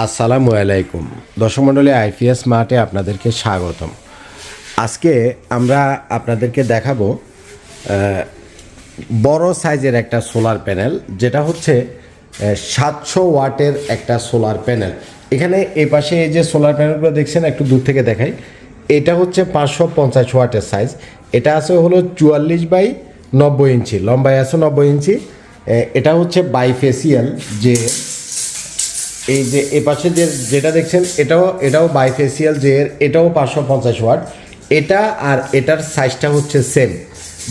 আসসালামু আলাইকুম। দর্শক আইপিএস মার্টে আপনাদেরকে স্বাগতম। আজকে আমরা আপনাদেরকে দেখাবো বড় সাইজের একটা সোলার প্যানেল, যেটা হচ্ছে সাতশো ওয়াটের একটা সোলার প্যানেল। এখানে এই পাশে এই যে সোলার প্যানেলগুলো দেখছেন, একটু দূর থেকে দেখাই। এটা হচ্ছে পাঁচশো পঞ্চাশ ওয়াটের সাইজ। এটা আছে হলো চুয়াল্লিশ বাই নব্বই ইঞ্চি, লম্বায় আছে নব্বই ইঞ্চি। এটা হচ্ছে বাইফেসিয়াল, যে এই যে এ পাশে যে যেটা দেখছেন এটাও এটাও বাইফেসিয়াল যে এর এটাও পাঁচশো পঞ্চাশ ওয়াট। এটা আর এটার সাইজটা হচ্ছে সেম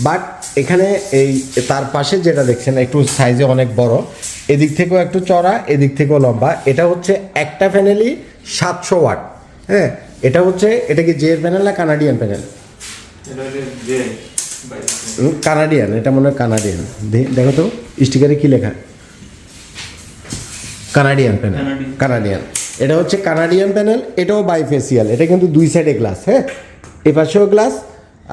বাট এখানে এই তার পাশে যেটা দেখছেন একটু সাইজে অনেক বড়। এদিক থেকেও একটু চড়া এদিক থেকেও লম্বা। এটা হচ্ছে একটা প্যানেলই সাতশো ওয়াট। হ্যাঁ এটা হচ্ছে এটা কি জের প্যানেল না কানাডিয়ান প্যানেল কানাডিয়ান এটা মনে হয় কানাডিয়ান দেখো তো স্টিকারে কি লেখা? কানাডিয়ান প্যানেল কানাডিয়ান এটা হচ্ছে কানাডিয়ান প্যানেল এটাও বাইফেসিয়াল এটা কিন্তু দুই সাইডে গ্লাস হ্যাঁ? এপাশেও গ্লাস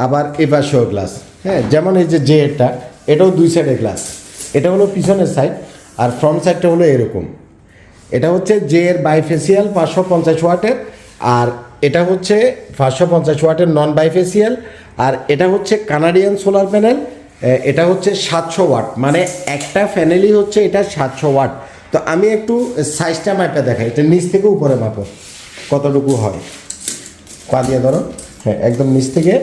আবার এপাশেও গ্লাস হ্যাঁ? যেমন এই যে জে এটা এটাও দুই সাইডে গ্লাস এটা হলো পিছনের সাইড আর ফ্রন্ট সাইডটা হলো এরকম। এটা হচ্ছে জে এর বাইফেসিয়াল পাঁচশো পঞ্চাশ ওয়াটের আর এটা হচ্ছে পাঁচশো পঞ্চাশ ওয়াটের নন বাইফেসিয়াল আর এটা হচ্ছে কানাডিয়ান সোলার প্যানেল এটা হচ্ছে সাতশো ওয়াট মানে একটা প্যানেলই হচ্ছে এটা সাতশো ওয়াট। তো আমি একটু সাইজটা মাপে দেখাই। এটা নিচ থেকে উপরে মাপো। কতটুকু হয়? পা দিয়ে ধরো। হ্যাঁ একদম নিচ থেকে।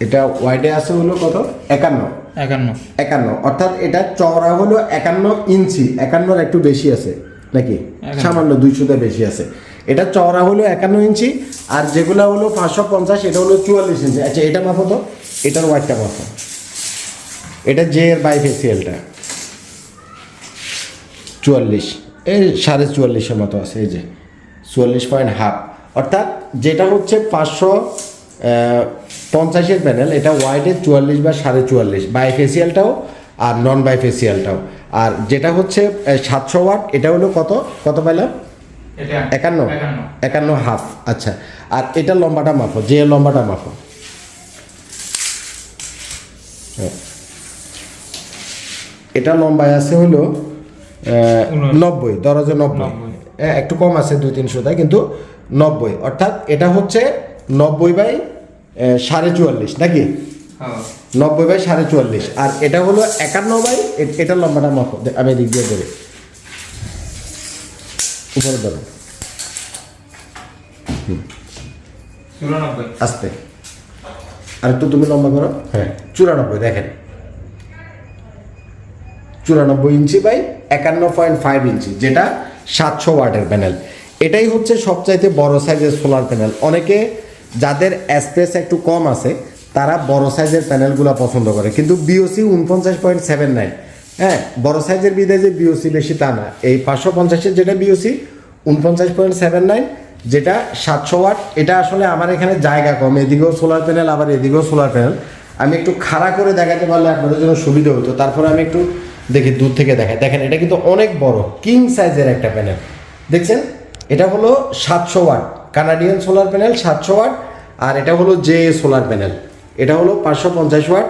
এটা ওয়াইডে আছে হলো কত? একান্ন। একান্ন। একান্ন। অর্থাৎ এটা চওড়া হলো একান্ন ইঞ্চি। একান্নর একটু বেশি আছে নাকি? সামান্য দুইশোতে বেশি আছে। এটা চওড়া হলো একান্ন ইঞ্চি আর যেগুলো হলো পাঁচশো পঞ্চাশ এটা হলো চুয়াল্লিশ ইঞ্চি। আচ্ছা এটা মাপো তো। এটার ওয়াইটটা মাপো। এটা জে এর বাইফেসিয়ালটা চুয়াল্লিশ। এই সাড়ে চুয়াল্লিশের মতো আছে এই যে চুয়াল্লিশ পয়েন্ট হাফ অর্থাৎ যেটা হচ্ছে পাঁচশো পঞ্চাশের প্যানেল এটা ওয়াইডের চুয়াল্লিশ বা সাড়ে চুয়াল্লিশ। বাইফেসিয়ালটাও আর নন বাইফেসিয়ালটাও আর যেটা হচ্ছে সাতশো ওয়াট এটা হলো কত? কত পাইলাম? একান্ন। একান্ন। হাফ আচ্ছা। আর এটা লম্বাটা মাপো যে লম্বাটা মাপো। এটা লম্বায় আছে হলো। নব্বই দরজে নব্বই। নব্বই। হ্যাঁ, একটু কম আছে দুই তিনশোটায় কিন্তু নব্বই। অর্থাৎ এটা হচ্ছে নব্বই বাই আহ, সাড়ে চুয়াল্লিশ নাকি? হ্যাঁ। নব্বই বাই সাড়ে চুয়াল্লিশ। আর এটা হলো একান্ন বাই এটার লম্বাটা মাপো আমি এদিক দিয়ে ধরে। উপরে ধরো। আস্তে। আর একটু তুমি লম্বা করো। হ্যাঁ। চুরানব্বই দেখেন। চুরানব্বই ইঞ্চি বাই একান্ন পয়েন্ট ফাইভ ইঞ্চি, যেটা সাতশো ওয়াটের প্যানেল। এটাই হচ্ছে সবচাইতে বড় সাইজের সোলার প্যানেল। অনেকে যাদের স্পেস একটু কম আছে, তারা বড় সাইজের প্যানেলগুলো পছন্দ করে। কিন্তু বিওসি উনপঞ্চাশ পয়েন্ট সেভেন নাইন হ্যাঁ বড় সাইজের বিদায় যে বিওসি বেশি তা না। এই পাঁচশো পঞ্চাশের যেটা বিওসি উনপঞ্চাশ পয়েন্ট সেভেন নাইন, যেটা সাতশো ওয়াট, এটা আসলে আমার এখানে জায়গা কম। এদিকেও সোলার প্যানেল, আবার এদিকেও সোলার প্যানেল। আমি একটু খাড়া করে দেখাতে পারলে আপনাদের জন্য সুবিধা হতো। তারপরে আমি একটু দেখি দূর থেকে দেখায়। দেখেন, এটা কিন্তু অনেক বড় কিং সাইজের একটা প্যানেল দেখছেন? এটা হলো সাতশো ওয়াট। কানাডিয়ান সোলার প্যানেল সাতশো ওয়াট, আর এটা হলো জে সোলার প্যানেল এটা হলো পাঁচশো পঞ্চাশ ওয়াট।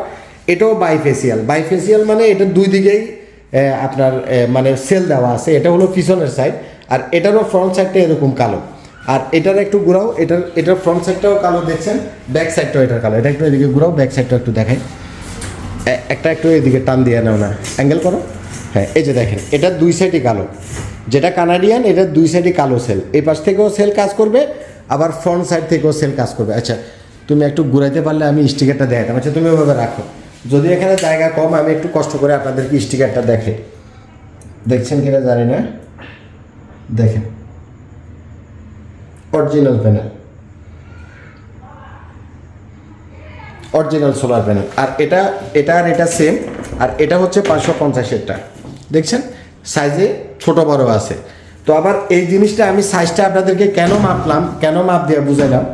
এটাও বাইফেসিয়াল বাইফেসিয়াল মানে এটা দুই দিকেই আপনার মানে সেল দেওয়া আছে। এটা হলো পিছনের সাইড আর এটারও ফ্রন্ট সাইডটা এরকম কালো। আর এটার একটু ঘুরাও, এটার এটার ফ্রন্ট সাইডটাও কালো, দেখছেন? ব্যাক সাইডটাও এটার কালো। এটা একটু এদিকে ঘুরাও ব্যাক সাইডটাও একটু দেখাই। এ- একটা একটু এদিকে টান দিয়ে নাও না। অ্যাঙ্গেল করো। হ্যাঁ এই যে দেখেন এটার দুই সাইডই কালো। যেটা কানাডিয়ান এটার দুই সাইডই কালো সেল এই পাশ থেকেও সেল কাজ করবে, আবার ফ্রন্ট সাইড থেকেও সেল কাজ করবে। আচ্ছা তুমি একটু ঘুরাইতে পারলে আমি স্টিকারটা দেখাতাম আচ্ছা তুমি ওভাবে রাখো। যদি এখানে জায়গা কম, আমি একটু কষ্ট করে আপনাদেরকে স্টিকারটা দেখে। দেখছেন কিনা জানি না। দেখেন। Original panel original solar panel আর এটা এটা আর এটা সেম আর এটা হচ্ছে পাঁচশো পঞ্চাশেরটা। দেখছেন? সাইজে ছোট বড় আছে। তো আবার এই জিনিসটা আমি সাইজটা আপনাদেরকে কেন মাপলাম, কেন মাপ দিয়ে বুঝাইলাম,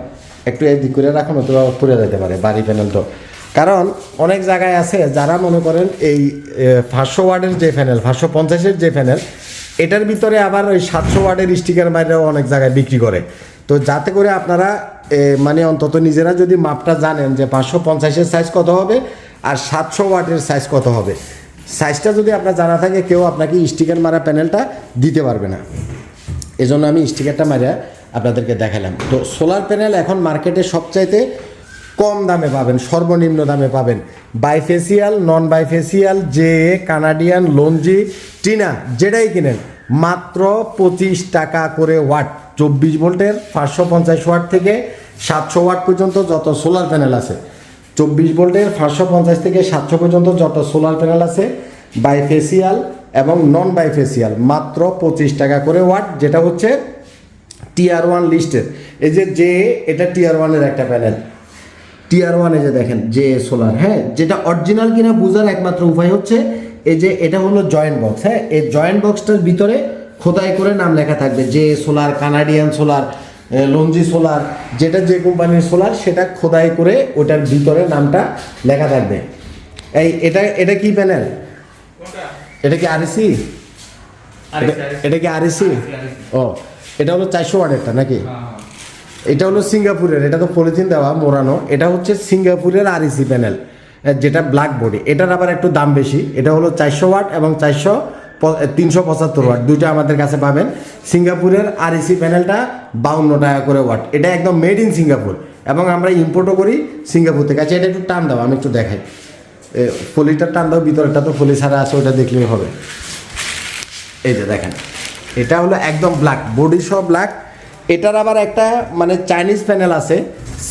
একটু এই দিক করে রাখুন তো পুড়ে যেতে পারে, বাড়ি প্যানেল তো। কারণ অনেক জায়গায় আছে যারা মনে করেন এই পাঁচশো ওয়ার্ডের যে প্যানেল পাঁচশো পঞ্চাশের যে প্যানেল এটার ভিতরে আবার ওই সাতশো ওয়ার্ডের স্টিকার বাইরেও অনেক জায়গায় বিক্রি করে। তো যাতে করে আপনারা মানে অন্তত নিজেরা যদি মাপটা জানেন যে পাঁচশো পঞ্চাশের সাইজ কত হবে আর সাতশো ওয়াটের সাইজ কত হবে। সাইজটা যদি আপনার জানা থাকে, কেউ আপনাকে স্টিকার মারা প্যানেলটা দিতে পারবে না। এজন্য আমি স্টিকারটা মারিয়া আপনাদেরকে দেখালাম। তো সোলার প্যানেল এখন মার্কেটে সবচাইতে কম দামে পাবেন, সর্বনিম্ন দামে পাবেন। Bifacial non bifacial J Canadian Longi Trina যেটাই কিনেন, মাত্র পঁচিশ টাকা করে ওয়াট চব্বিশ ভোল্টের পাঁচশো পঞ্চাশ ওয়াট থেকে সাতশো ওয়াট পর্যন্ত যত সোলার প্যানেল আছে। চব্বিশ ভোল্টের পাঁচশো পঞ্চাশ থেকে সাতশো পর্যন্ত যত সোলার প্যানেল আছে বাইফেসিয়াল এবং নন বাইফেসিয়াল মাত্র পঁচিশ টাকা করে ওয়াট যেটা হচ্ছে টিআর ওয়ান লিস্টের এই যে জে এটা টিআর ওয়ানের একটা প্যানেল টিআর ওয়ানে যে দেখেন জে সোলার হ্যাঁ? যেটা অরিজিনাল কিনা বোঝার একমাত্র উপায় হচ্ছে, এই যে এটা হলো জয়েন্ট বক্স হ্যাঁ? এই জয়েন্ট বক্সটার ভিতরে খোদাই করে নাম লেখা থাকবে। যে solar Canadian solar Longi solar যেটা যে কোম্পানির সোলার সেটা খোদাই করে ওটার ভিতরে নামটা লেখা থাকবে। এই এটা এটা কি প্যানেল এটা কি আরএসি আরে এটা কি আরএসি ও এটা হলো চারশো ওয়াটেরটা নাকি? হ্যাঁ এটা হলো সিঙ্গাপুরের এটা তো পলিথিন দেওয়া মোড়ানো। এটা হচ্ছে সিঙ্গাপুরের আরইসি প্যানেল যেটা ব্ল্যাক বডি এটার আবার একটু দাম বেশি এটা হলো চারশো ওয়াট এবং চারশো তিনশো পঁচাত্তর ওয়াট। দুইটা আমাদের কাছে পাবেন। সিঙ্গাপুরের আর এসি প্যানেলটা বাউন্ন টাকা করে ওয়াট। এটা একদম মেড ইন সিঙ্গাপুর। এবং আমরা ইম্পোর্টও করি সিঙ্গাপুর থেকে। আচ্ছা এটা একটু টান দাও আমি একটু দেখাই। এ, ফলিটার টান দাও ভিতরটা তো ফলি ছাড়া আছে ওটা দেখলেই হবে। এই যে দেখেন এটা হলো একদম ব্ল্যাক বডি সহ ব্ল্যাক এটার আবার একটা মানে চাইনিজ প্যানেল আছে।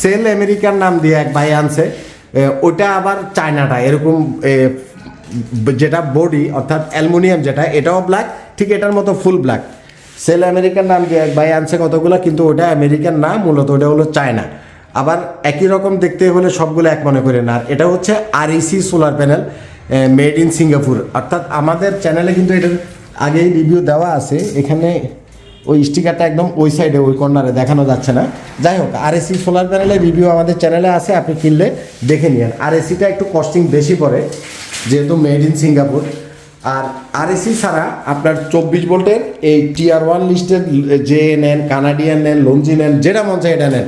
সেল আমেরিকার নাম দিয়ে এক ভাই আনছে। ওটা আবার চায়নাটা এরকম যেটা বডি অর্থাৎ অ্যালুমিনিয়াম যেটা, এটাও ব্ল্যাক ঠিক এটার মতো ফুল ব্ল্যাক সেল আমেরিকার নাম দিয়ে এক ভাই আনছে কতগুলো, কিন্তু ওটা আমেরিকান না, মূলত ওটা হলো চায়না আবার একই রকম দেখতে হলে সবগুলো এক মনে করে না আর এটা হচ্ছে REC solar panel made in Singapore অর্থাৎ আমাদের চ্যানেলে কিন্তু এটার আগেই রিভিউ দেওয়া আছে। এখানে ওই স্টিকারটা একদম ওই সাইডে ওই কর্নারে দেখানো যাচ্ছে না। যাই হোক আরএসি সোলার প্যানেলের রিভিউ আমাদের চ্যানেলে আছে, আপনি কিনলে দেখে নিন। আরএসিটা একটু কস্টিং বেশি পড়ে। যেহেতু মেড ইন সিঙ্গাপুর আর আরএসি ছাড়া আপনার চব্বিশ ভোল্টের এই টিআর ওয়ান লিস্টের যে নেন কানাডিয়ান নেন লঞ্জি নেন, যেটা মন চায় এটা নেন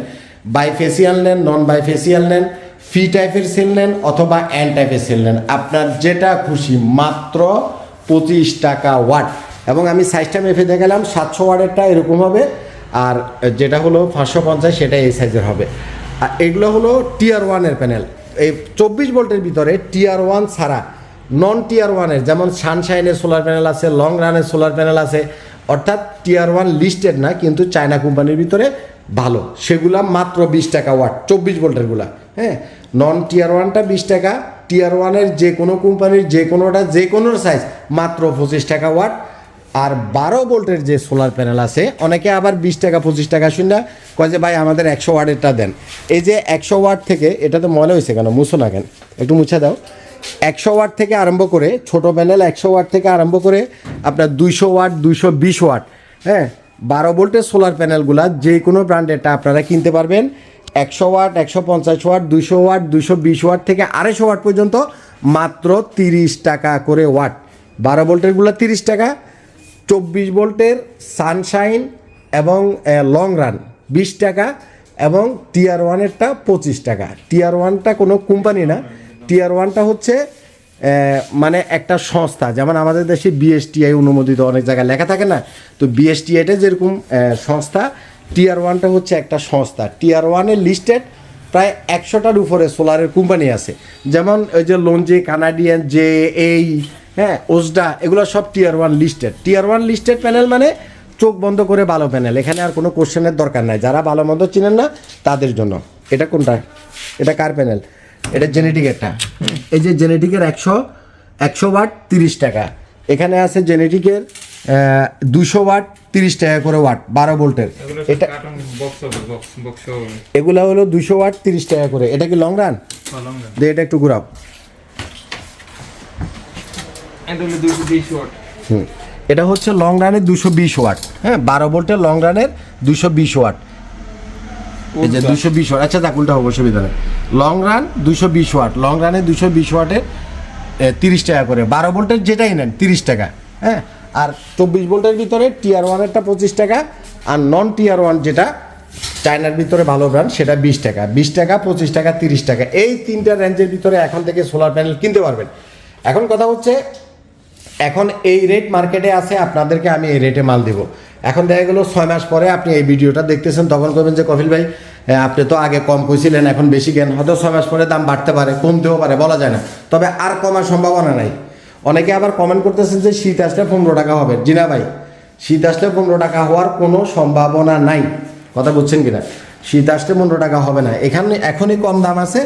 বাইফেসিয়াল নেন নন বাইফেসিয়াল নেন ফি টাইপের সেল নেন অথবা অ্যান টাইপের সেল নেন, আপনার যেটা খুশি মাত্র পঁচিশ টাকা ওয়াট এবং আমি সাইজটা মেপে দেখালাম, সাতশো ওয়াটেরটা এরকম হবে, আর যেটা হলো পাঁচশো পঞ্চাশ সেটা এই সাইজের হবে। আর এগুলো হলো টিআর ওয়ানের প্যানেল এই চব্বিশ ভোল্টের ভিতরে টিআর ওয়ান ছাড়া নন টিআর ওয়ানের, যেমন সানশাইনের সোলার প্যানেল আছে, লং রানের সোলার প্যানেল আছে, অর্থাৎ টিআর ওয়ান লিস্টেড না, কিন্তু চায়না কোম্পানির ভিতরে ভালো। সেগুলা মাত্র বিশ টাকা ওয়াট, চব্বিশ ভোল্টেরগুলা হ্যাঁ? নন টিআর ওয়ানটা বিশ টাকা টিআর ওয়ানের যে কোনো কোম্পানির যে কোনোটা, যে কোনো সাইজ মাত্র পঁচিশ টাকা ওয়াট। আর বারো ভোল্টের যে সোলার প্যানেল আছে, অনেকে আবার বিশ টাকা, পঁচিশ টাকা শুনে কয় যে, ভাই, আমাদের একশো ওয়াটেরটা দেন। এই যে একশো ওয়াট থেকে, এটা তো মনে হয়েছে কেন? মুছো না কেন? একটু মুছে দাও। একশো ওয়াট থেকে আরম্ভ করে, ছোট প্যানেল একশো ওয়াট থেকে আরম্ভ করে, আপনার দুইশো ওয়াট, দুইশো বিশ ওয়াট হ্যাঁ? বারো ভোল্টের সোলার প্যানেলগুলা যে কোনো ব্র্যান্ডেরটা আপনারা কিনতে পারবেন। একশো ওয়াট, একশো পঞ্চাশ ওয়াট, দুইশো ওয়াট, দুইশো বিশ ওয়াট থেকে আড়াইশো ওয়াট পর্যন্ত মাত্র তিরিশ টাকা করে ওয়াট। বারো ভোল্টেরগুলো তিরিশ টাকা চব্বিশ ভোল্টের সানশাইন এবং লং রান বিশ টাকা এবং টিআর ওয়ানেরটা পঁচিশ টাকা। টিআর ওয়ানটা কোনো কোম্পানি না। টিআর ওয়ানটা হচ্ছে মানে একটা সংস্থা। যেমন আমাদের দেশে বিএসটিআই অনুমোদিত অনেক জায়গায় লেখা থাকে না? তো বিএসটিআইটা যেরকম সংস্থা টিআর ওয়ানটা হচ্ছে একটা সংস্থা। টিআর ওয়ানের লিস্টেড প্রায় একশোটার উপরে সোলারের কোম্পানি আছে। যেমন ওই যে লঞ্জি কানাডিয়ান জে এই হ্যাঁ ওসডা এগুলো সব tier one listed tier one listed panel মানে চোখ বন্ধ করে ভালো প্যানেল এখানে আর কোনো কোশ্চেনের দরকার নাই। যারা ভালো মন্দ চিনেন না তাদের জন্য। এটা কোনটা? এটা কার প্যানেল এটা জেনেটিকেরটা এই যে জেনেটিকের একশো একশো ওয়াট তিরিশ টাকা। এখানে আছে জেনেটিকের দুশো ওয়াট তিরিশ টাকা করে ওয়াট বারো ভোল্টের। এটা এগুলো হলো দুশো ওয়াট তিরিশ টাকা করে। এটা কি লং রান কলম দিয়ে এটা একটু ঘুরাও। এটা হলো দুশো বিশ ওয়াট হুম। এটা হচ্ছে লং রানের দুশো বিশ ওয়াট হ্যাঁ বারো ভোল্টের লং রানের দুশো বিশ ওয়াট এই যে দুশো বিশ ওয়াট আচ্ছা উল্টা হবে অসুবিধা নেই। লং রান দুশো বিশ ওয়াট লং রানে দুশো বিশ ওয়াটের তিরিশ টাকা করে। বারো ভোল্টের যেটাই নেন তিরিশ টাকা। হ্যাঁ আর চব্বিশ ভোল্টের ভিতরে টিয়ার ওয়ানেরটা পঁচিশ টাকা আর নন টিয়ার ওয়ান যেটা চায়নার ভিতরে ভালো ব্র্যান্ড সেটা বিশ টাকা। বিশ টাকা পঁচিশ টাকা তিরিশ টাকা। এই তিনটা রেঞ্জের ভিতরে এখন থেকে সোলার প্যানেল কিনতে পারবেন। এখন কথা হচ্ছে এখন এই রেট মার্কেটে আছে, আপনাদেরকে আমি এই রেটে মাল দিব। এখন দেখা গেলো ছয় মাস পরে আপনি এই ভিডিওটা দেখতেছেন, তখন করবেন যে, কফিল ভাই আপনি তো আগে কম কইছিলেন, এখন বেশি জ্ঞান হয়তো ছয় মাস পরে দাম বাড়তে পারে, কমতেও পারে, বলা যায় না। তবে আর কমার সম্ভাবনা নাই। অনেকে আবার কমেন্ট করতেছেন যে, শীত আসলে পনেরো টাকা হবে। জিনা ভাই, শীত আসলে পনেরো টাকা হওয়ার কোনো সম্ভাবনা নাই। কথা বুঝছেন কিনা? শীত আসলে পনেরো টাকা হবে না। এখানে এখনই কম দাম আছে।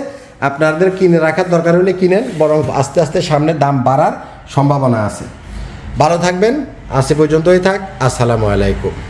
আপনাদের কিনে রাখার দরকার হলে কিনেন, বরং আস্তে আস্তে সামনে দাম বাড়ার সম্ভাবনা আছে। ভালো থাকবেন। আজকে পর্যন্তই থাক। আসসালামু আলাইকুম।